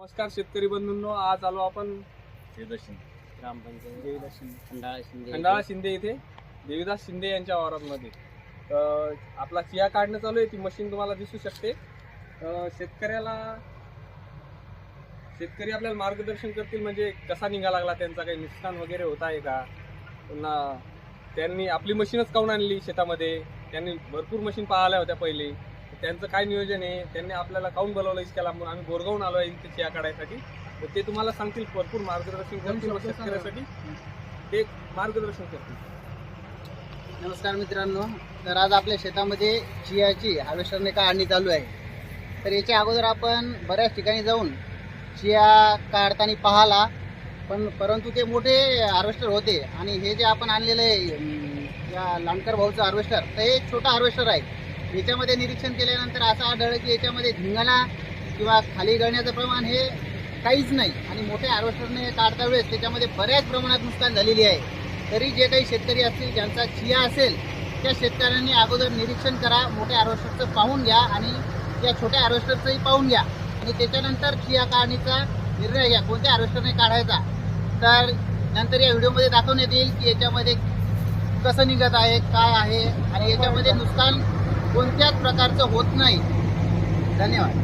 नमस्कार शेतकरी बंधूंनो आज आलो आपण ग्रामपंचायत. देवीदास शिंदे खंडाळा शिंदे खंडाळा शिंदे इथे. देवीदास शिंदे यांच्या वावरामध्ये तर आपला चिया काढणं चालू आहे ती मशीन तुम्हाला दिसू शकते. तर शेतकऱ्याला शेतकरी आपल्याला मार्गदर्शन करतील म्हणजे कसा निघा लागला त्यांचा काही नुकसान वगैरे होत आहे का? पुन्हा त्यांनी आपली मशीनच काऊन आणली शेतामध्ये? त्यांनी भरपूर मशीन पाहिल्या होत्या पहिले. त्यांचं काय नियोजन आहे? त्यांनी आपल्याला काऊन बोलवलं इतक्या लांबून? आम्ही बोरगावून आलो आहे इथे चिया काढायसाठी. तर ते तुम्हाला सांगतील भरपूर मार्गदर्शन करतील शेतकऱ्यासाठी. ते मार्गदर्शन करतील. नमस्कार मित्रांनो. तर आज आपल्या शेतामध्ये चियाची हार्वेस्टरने काढणी चालू आहे? तर याच्या अगोदर आपण बऱ्याच ठिकाणी जाऊन चिया काढताना पाहाला. पण परंतु ते मोठे हार्वेस्टर होते. आणि हे जे आपण आणलेलं आहे या लांडकर भाऊचं हार्वेस्टर तर हे छोटं हार्वेस्टर आहे. याच्यामध्ये निरीक्षण केल्यानंतर असं आढळलं की याच्यामध्ये झिंगाला किंवा खाली गळण्याचं प्रमाण हे काहीच नाही. आणि मोठ्या हार्वेस्टरने काढता वेळेस त्याच्यामध्ये बऱ्याच प्रमाणात नुकसान झालेली आहे. तरी जे काही शेतकरी असतील ज्यांचा चिया असेल त्या शेतकऱ्यांनी अगोदर निरीक्षण करा मोठ्या हार्वेस्टरचं पाहून घ्या आणि या छोट्या हार्वेस्टरचंही पाहून घ्या. आणि त्याच्यानंतर चिया काढणीचा निर्णय घ्या. कोणत्या हार्वेस्टरने काढायचा? तर नंतर या व्हिडिओमध्ये दाखवण्यात येईल की याच्यामध्ये कसं निघत आहे काय आहे आणि याच्यामध्ये नुकसान कोणत्याच प्रकारचं होत नाही. धन्यवाद.